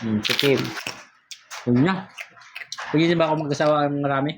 Hmm, tikim. Huwag na. Pwede ba ako mag-asawa ng marami?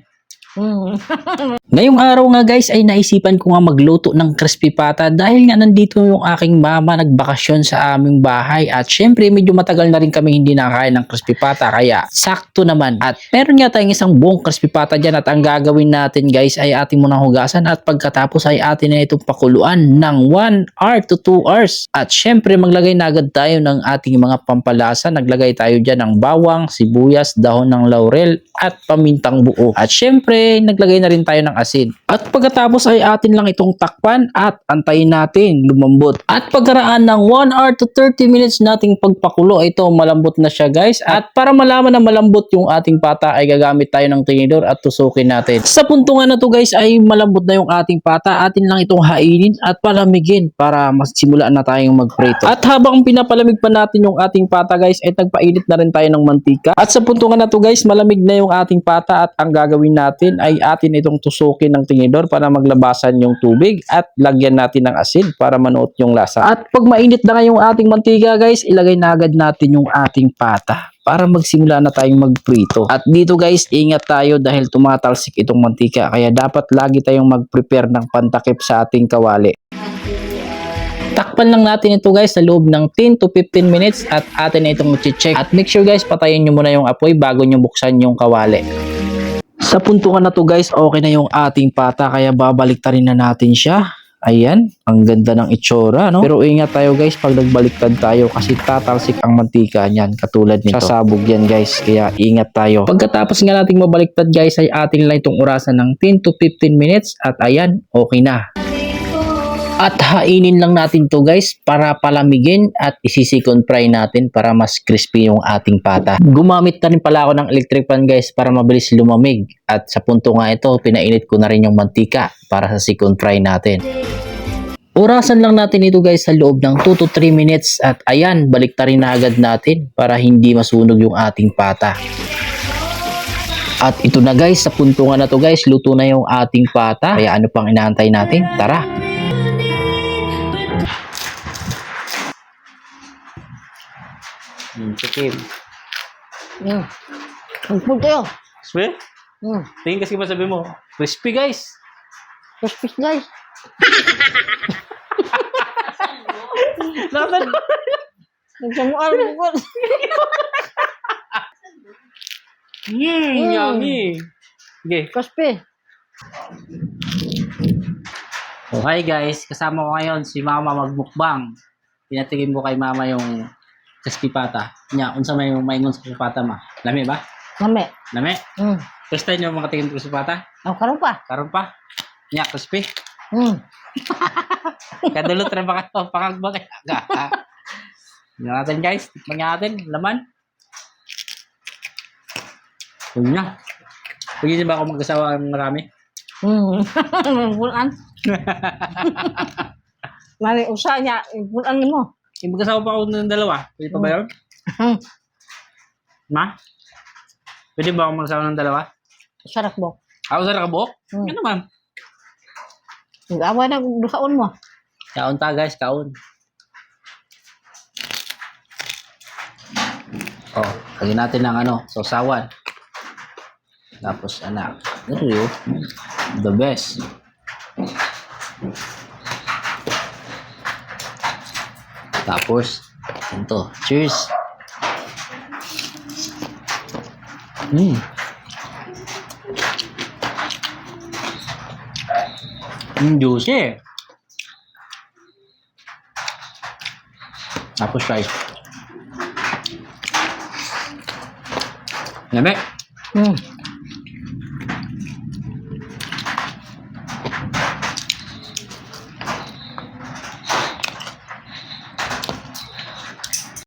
Mm. Ngayong araw nga guys ay naisipan ko nga magluto ng crispy pata dahil nga nandito yung aking mama nagbakasyon sa aming bahay. At syempre medyo matagal na rin kami hindi nakakain ng crispy pata kaya sakto naman. At meron nga tayong isang buong crispy pata dyan at ang gagawin natin guys ay ating munang hugasan at pagkatapos ay atin na itong pakuluan ng 1 hour to 2 hours. At syempre maglagay na agad tayo ng ating mga pampalasa. Naglagay tayo dyan ng bawang, sibuyas, dahon ng laurel at pamintang buo. At syempre naglagay na rin tayo ng asin. At pagkatapos ay atin lang itong takpan at antayin natin lumambot. At pagkaraan ng 1 hour to 30 minutes nating pagpakulo, ito malambot na siya guys. At para malaman na malambot yung ating pata ay gagamit tayo ng tinidor at tusukin natin. Sa puntungan na to guys ay malambot na yung ating pata. Atin lang itong hainin at palamigin para masimulaan na tayong magprito. At habang pinapalamig pa natin yung ating pata guys ay tagpainit na rin tayo ng mantika. At sa puntungan na to guys malamig na yung ating pata at ang gagawin natin ay atin itong tusukin ng tinidor para maglabasan yung tubig at lagyan natin ng asin para manuot yung lasa. At pag mainit na nga yung ating mantika guys, ilagay na agad natin yung ating pata para magsimula na tayong magprito. At dito guys, ingat tayo dahil tumatalsik itong mantika kaya dapat lagi tayong mag-prepare ng pantakip sa ating kawali. Takpan lang natin ito guys sa loob ng 10 to 15 minutes at atin na itong check At make sure guys, patayin nyo muna yung apoy bago nyo buksan yung kawali. Sa puntungan na to guys, okay na yung ating pata kaya babaliktarin na natin siya. Ayan, ang ganda ng itsura, no? Pero ingat tayo guys pag nagbaliktad tayo kasi tatalsik ang mantika niyan katulad nito. Sasabog yan guys, kaya ingat tayo. Pagkatapos nga nating mabaliktad guys ay atin lang itong orasan ng 10 to 15 minutes at ayan, okay na. At hainin lang natin to guys para palamigin at isisikon fry natin para mas crispy yung ating pata. Gumamit na rin pala ako ng electric pan guys para mabilis lumamig. At sa punto nga ito, pinainit ko na rin yung mantika para sa sikon fry natin. Orasan lang natin ito guys sa loob ng 2 to 3 minutes at ayan, balik rin na agad natin para hindi masunog yung ating pata. At ito na guys, sa punto nga na to guys, luto na yung ating pata. Kaya ano pang inaantay natin? Tara! Hmm, tikim. Mm. Ang food kayo. Swear? Mm. Tingin kasi masabi mo. Crispy guys. Crispy guys. Nakatan Nagsamual mo. Hmm, yummy. Sige. Crispy. So, hi guys. Kasama ko ngayon si Mama magmukbang. Pinatigim ko kay Mama yung crispy pata. Nya, unsa may maingon sa crispy pata ma? Lami ba? Mami. Lami? Mm. First time nyo makatigim crispy pata? Ang karoon pa. Karon pa? Nya, crispy. Mm. Kadulot rin baka ito. Pakagbag. Tingnan natin guys. Nga natin. Laman. Huwag na. Pwede ba ako mag-asawa ng marami? Mm. Bulan. Mami, usa niya. Bulan mo. Yung mag-asawa pa ako ng dalawa. Pwede pa ba yun? Hmm. Ma? Pwede ba ako mag-asawa ng dalawa? Sarap mo. Ako sa nakabok? Hmm. Ano naman? Nag-awa na duhaon mo. Kaon ta guys, kaon. Oh, lagyan natin ng ano, sausawan. Tapos anak. Ano yun? The best. Tapos, ito. Cheers! Mm. Mm, juicy. Tapos rice. Lamig. Mm.